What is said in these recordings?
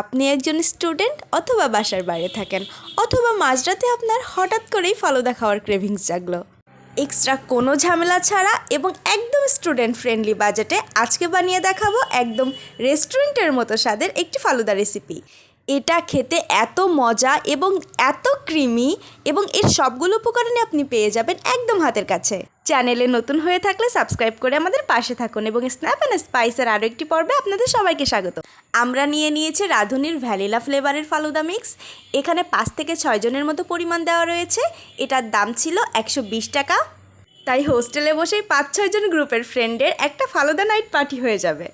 আপনি একজন স্টুডেন্ট অথবা বাসার বাইরে থাকেন, অথবা মাঝরাতে আপনার হঠাৎ করেই ফালুদা খাওয়ার ক্রেভিংস জাগলো। এক্সট্রা কোনো ঝামেলা ছাড়া এবং একদম স্টুডেন্ট ফ্রেন্ডলি বাজেটে আজকে বানিয়ে দেখাবো একদম রেস্টুরেন্টের মতো স্বাদের একটি ফালুদা রেসিপি এটা খেতে এত মজা এবং এত ক্রিমি এবং এর সবগুলো উপকরণে আপনি পেয়ে যাবেন একদম হাতের কাছে। চ্যানেলে নতুন হয়ে থাকলে সাবস্ক্রাইব করে আমাদের পাশে থাকুন এবং স্ন্যাপ অ্যান্ড স্পাইসের আরও একটি পর্বে আপনাদের সবাইকে স্বাগত। আমরা নিয়ে নিয়েছি রাঁধুনির ভ্যানিলা ফ্লেভারের ফালুদা মিক্স। এখানে পাঁচ থেকে ছয় জনের মতো পরিমাণ দেওয়া রয়েছে। এটার দাম ছিল একশো বিশ টাকা। তাই হোস্টেলে বসেই পাঁচ ছয়জন গ্রুপের ফ্রেন্ডের একটা ফালুদা নাইট পার্টি হয়ে যাবে।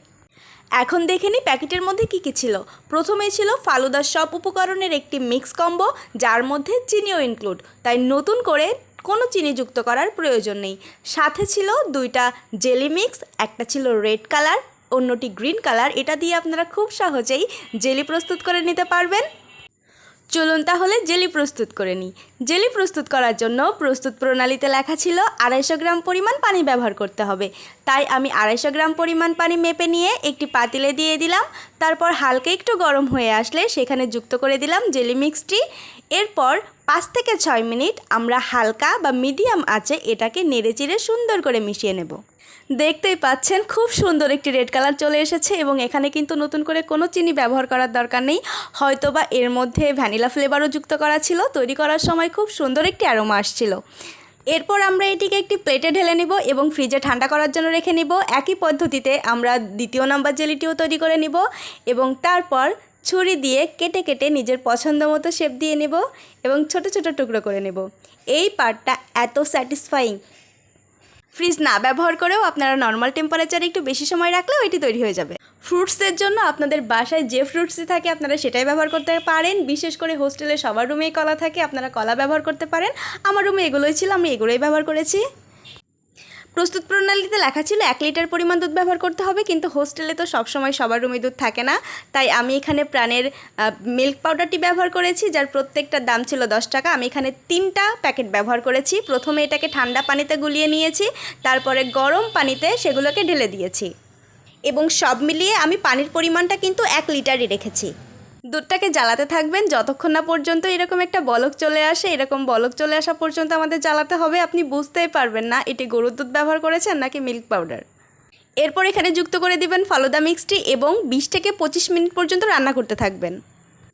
এখন দেখে নিই প্যাকেটের মধ্যে কী কী ছিল। প্রথমে ছিল ফালুদার সব উপকরণের একটি মিক্স কম্বো, যার মধ্যে চিনিও ইনক্লুড তাই নতুন করে কোনো চিনি যুক্ত করার প্রয়োজন নেই। সাথে ছিল দুইটা জেলি মিক্স, একটা ছিল রেড কালার, অন্যটি গ্রিন কালার। এটা দিয়ে আপনারা খুব সহজেই জেলি প্রস্তুত করে নিতে পারবেন। চলুন তাহলে জেলি প্রস্তুত করে নিই। জেলি প্রস্তুত করার জন্য প্রস্তুত প্রণালীতে লেখা ছিল, আড়াইশো গ্রাম পরিমাণ পানি ব্যবহার করতে হবে। তাই আমি আড়াইশো গ্রাম পরিমাণ পানি মেপে নিয়ে একটি পাতিলে দিয়ে দিলাম। তারপর হালকা একটু গরম হয়ে আসলে সেখানে যুক্ত করে দিলাম জেলি মিক্সটি। এরপর পাঁচ থেকে ছয় মিনিট আমরা হালকা বা মিডিয়াম আঁচে এটাকে নেড়েচেড়ে সুন্দর করে মিশিয়ে নেব। দেখতেই পাচ্ছেন খুব সুন্দর একটি রেড কালার চলে এসেছে এবং এখানে কিন্তু নতুন করে কোনো চিনি ব্যবহার করার দরকার নেই। হয়তোবা এর মধ্যে ভ্যানিলা ফ্লেভারও যুক্ত করা ছিল, তৈরি করার সময় খুব সুন্দর একটি অ্যারোমা আসছিল। এরপর আমরা এটিকে একটি প্লেটে ঢেলে নিব এবং ফ্রিজে ঠান্ডা করার জন্য রেখে নিব। একই পদ্ধতিতে আমরা দ্বিতীয় নাম্বার জেলিটিও তৈরি করে নিব এবং তারপর ছুরি দিয়ে কেটে কেটে নিজের পছন্দ মতো শেপ দিয়ে নেব এবং ছোট ছোট টুকরো করে নেব। এই পার্টটা এত স্যাটিসফাইং ফ্রিজ না ব্যবহার করেও আপনারা নর্মাল টেম্পারেচারে একটু বেশি সময় রাখলেও এটি তৈরি হয়ে যাবে। ফ্রুটসের জন্য আপনাদের বাসায় যে ফ্রুটসই থাকে আপনারা সেটাই ব্যবহার করতে পারেন। বিশেষ করে হোস্টেলে সবার রুমেই কলা থাকে, আপনারা কলা ব্যবহার করতে পারেন। আমার রুমে এগুলোই ছিল, আমি এগুলোই ব্যবহার করেছি। প্রস্তুত প্রণালীতে লেখা ছিল, এক লিটার পরিমাণ দুধ ব্যবহার করতে হবে, কিন্তু হোস্টেলে তো সবসময় সবার রুমে দুধ থাকে না। তাই আমি এখানে প্রাণের মিল্ক পাউডারটি ব্যবহার করেছি, যার প্রত্যেকটার দাম ছিল দশ টাকা। আমি এখানে তিনটা প্যাকেট ব্যবহার করেছি। প্রথমে এটাকে ঠান্ডা পানিতে গুলিয়ে নিয়েছি, তারপরে গরম পানিতে সেগুলোকে ঢেলে দিয়েছি। এবং সব মিলিয়ে আমি পানির পরিমাণটা কিন্তু এক লিটারই রেখেছি। দুধটাকে জ্বালাতে থাকবেন। যতক্ষণ না পর্যন্ত এরকম একটা বলক চলে আসে, এরকম বলক চলে আসা পর্যন্ত আমাদের জ্বালাতে হবে। আপনি বুঝতেই পারবেন না, এটি গরুর দুধ ব্যবহার করেছেন নাকি মিল্ক পাউডার? এরপর এখানে যুক্ত করে দিবেন ফালুদা মিক্সটি এবং বিশ থেকে পঁচিশ মিনিট পর্যন্ত রান্না করতে থাকবেন।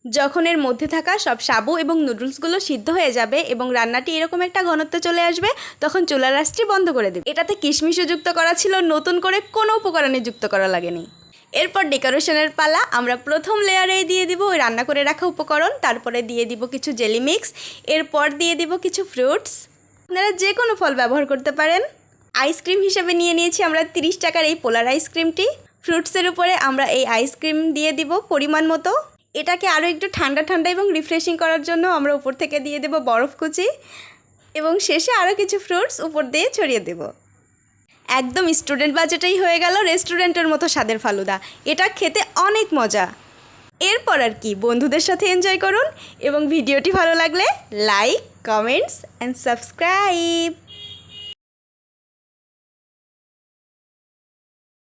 যখন এর মধ্যে থাকা সব সাবু এবং নুডলসগুলো সিদ্ধ হয়ে যাবে এবং রান্নাটি এরকম একটা ঘনত্ব চলে আসবে, তখন চুলার রাসটি বন্ধ করে দেবে এটাতে কিশমিশও যুক্ত করা ছিল, নতুন করে কোনো উপকরণে যুক্ত করা লাগেনি। এরপর ডেকোরেশনের পালা, আমরা প্রথম লেয়ারে দিয়ে দিব ওই রান্না করে রাখা উপকরণ, তারপরে দিয়ে দিব কিছু জেলি মিক্স, এরপর দিয়ে দিব কিছু ফ্রুটস। আপনারা যে কোনো ফল ব্যবহার করতে পারেন। আইসক্রিম হিসেবে নিয়ে নিয়েছি আমরা তিরিশ টাকার এই পোলার আইসক্রিমটি ফ্রুটসের উপরে আমরা এই আইসক্রিম দিয়ে দিব পরিমাণ মতো। এটাকে আরও একটু ঠান্ডা ঠান্ডা এবং রিফ্রেশিং করার জন্য আমরা উপর থেকে দিয়ে দেব বরফ কুচি। এবং শেষে আরও কিছু ফ্রুটস উপর দিয়ে ছড়িয়ে দেবো। একদম স্টুডেন্ট বাজেটেই হয়ে গেল রেস্টুরেন্টের মতো স্বাদের ফালুদা। এটা খেতে অনেক মজা। এরপর আর কি, বন্ধুদের সাথে এনজয় করুন এবং ভিডিওটি ভালো লাগলে লাইক কমেন্টস অ্যান্ড সাবস্ক্রাইব